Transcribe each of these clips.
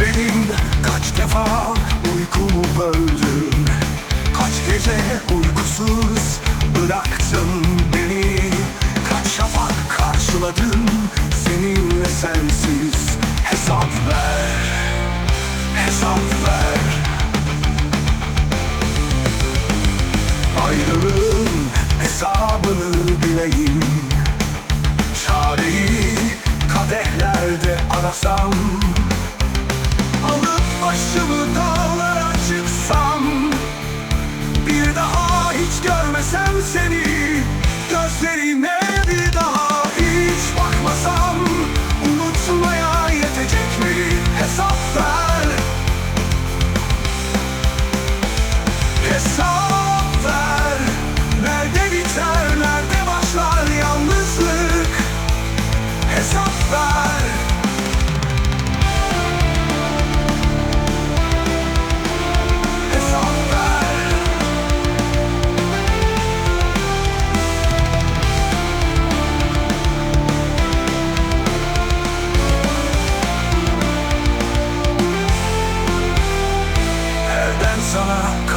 Benim kaç defa uykumu böldün? Kaç gece uykusuz bıraktın beni? Kaç şafak karşıladım seninle sensiz? Hesap ver, hesap ver. Ayrılığın hesabını bileyim. Çareyi kadehlerde arasam hiç görmesem seni Gözlerime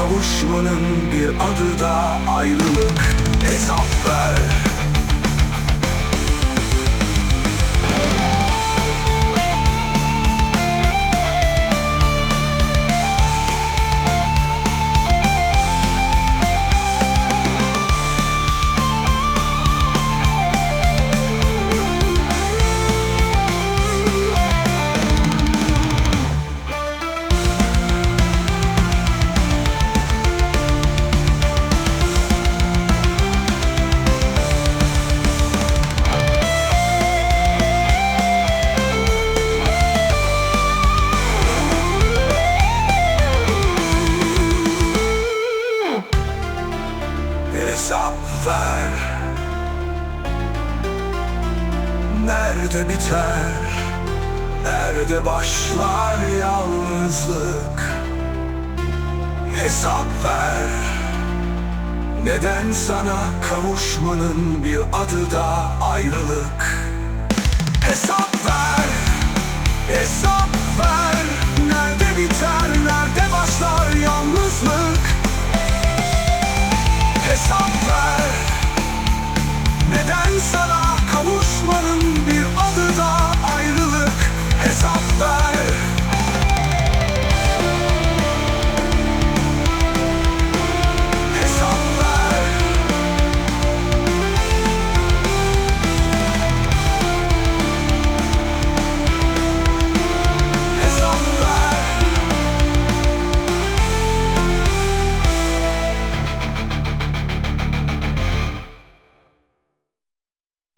kavuşmanın bir adı da ayrılık. Hesap ver Hesap ver. Nerede biter? Nerede başlar yalnızlık? Hesap ver. Neden sana kavuşmanın bir adı da ayrılık? Hesap